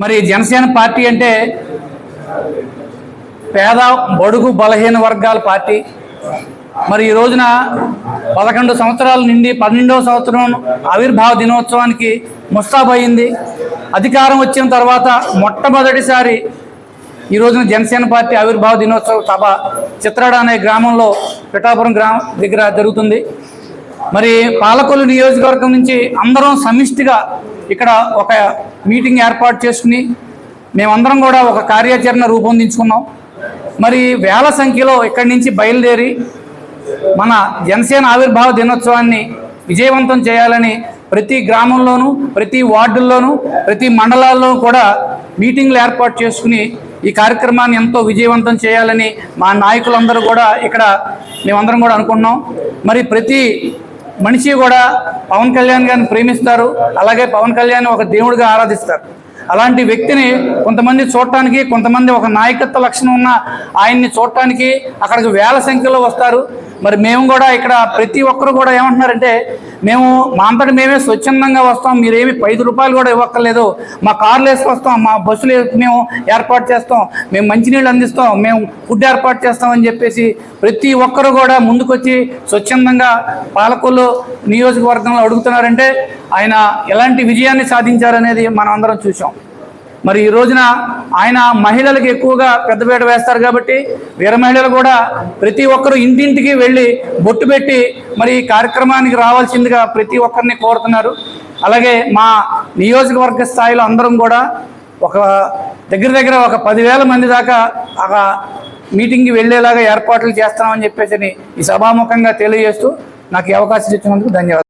మరి జనసేన పార్టీ అంటే పేద బడుగు బలహీన వర్గాల పార్టీ. మరి ఈ రోజున పదకొండు సంవత్సరాల నుండి పన్నెండవ సంవత్సరం ఆవిర్భావ దినోత్సవానికి ముస్తాబయింది అధికారం వచ్చిన తర్వాత మొట్టమొదటిసారి ఈ రోజున జనసేన పార్టీ ఆవిర్భావ దినోత్సవ సభ చిత్రాడ అనే గ్రామంలో పిఠాపురం గ్రామం దగ్గర జరుగుతుంది. మరి పాలకొల్లు నియోజకవర్గం నుంచి అందరం సమిష్టిగా ఇక్కడ ఒక మీటింగ్ ఏర్పాటు చేసుకుని మేమందరం కూడా ఒక కార్యాచరణ రూపొందించుకున్నాం. మరి వేల సంఖ్యలో ఇక్కడి నుంచి బయలుదేరి మన జనసేన ఆవిర్భావ దినోత్సవాన్ని విజయవంతం చేయాలని ప్రతి గ్రామంలోనూ ప్రతి వార్డుల్లోనూ ప్రతి మండలాల్లో కూడా మీటింగ్లు ఏర్పాటు చేసుకుని ఈ కార్యక్రమాన్ని ఎంతో విజయవంతం చేయాలని మా నాయకులందరూ కూడా ఇక్కడ మేమందరం కూడా అనుకున్నాం మరి ప్రతి మనిషి కూడా పవన్ కళ్యాణ్ గారిని ప్రేమిస్తారు అలాగే పవన్ కళ్యాణ్ ఒక దేవుడిగా ఆరాధిస్తారు. అలాంటి వ్యక్తిని కొంతమంది చూడటానికి కొంతమంది ఒక నాయకత్వ లక్షణం ఉన్న ఆయన్ని చూడటానికి అక్కడికి వేల సంఖ్యలో వస్తారు. మరి మేము కూడా ఇక్కడ ప్రతి ఒక్కరు కూడా ఏమంటున్నారంటే మేము మా అంతటి మేమే స్వచ్ఛందంగా వస్తాం మీరేమి ఐదు రూపాయలు కూడా ఇవ్వక్కర్లేదు మా కార్లు వేసుకొస్తాం మా బస్సులు మేము ఏర్పాటు చేస్తాం మేము మంచినీళ్ళు అందిస్తాం మేము ఫుడ్ ఏర్పాటు చేస్తామని చెప్పేసి ప్రతి ఒక్కరు కూడా ముందుకొచ్చి స్వచ్ఛందంగా పాలకొల్లు నియోజకవర్గంలో అడుగుతున్నారంటే ఆయన ఎలాంటి విజయాన్ని సాధించారనేది మనం అందరం చూసాం మరి ఈ రోజున ఆయన మహిళలకు ఎక్కువగా పెద్దపీట వేస్తారు కాబట్టి వీర మహిళలు కూడా ప్రతి ఒక్కరు ఇంటింటికి వెళ్ళి బొట్టు పెట్టి మరి ఈ కార్యక్రమానికి రావాల్సిందిగా ప్రతి ఒక్కరిని కోరుతున్నారు. అలాగే మా నియోజకవర్గ స్థాయిలో అందరం కూడా ఒక దగ్గర దగ్గర ఒక పదివేల మంది దాకా ఒక మీటింగ్కి వెళ్ళేలాగా ఏర్పాట్లు చేస్తామని చెప్పేసి ఈ సభాముఖంగా తెలియజేస్తూ నాకు ఈ అవకాశం ఇచ్చినందుకు ధన్యవాదాలు.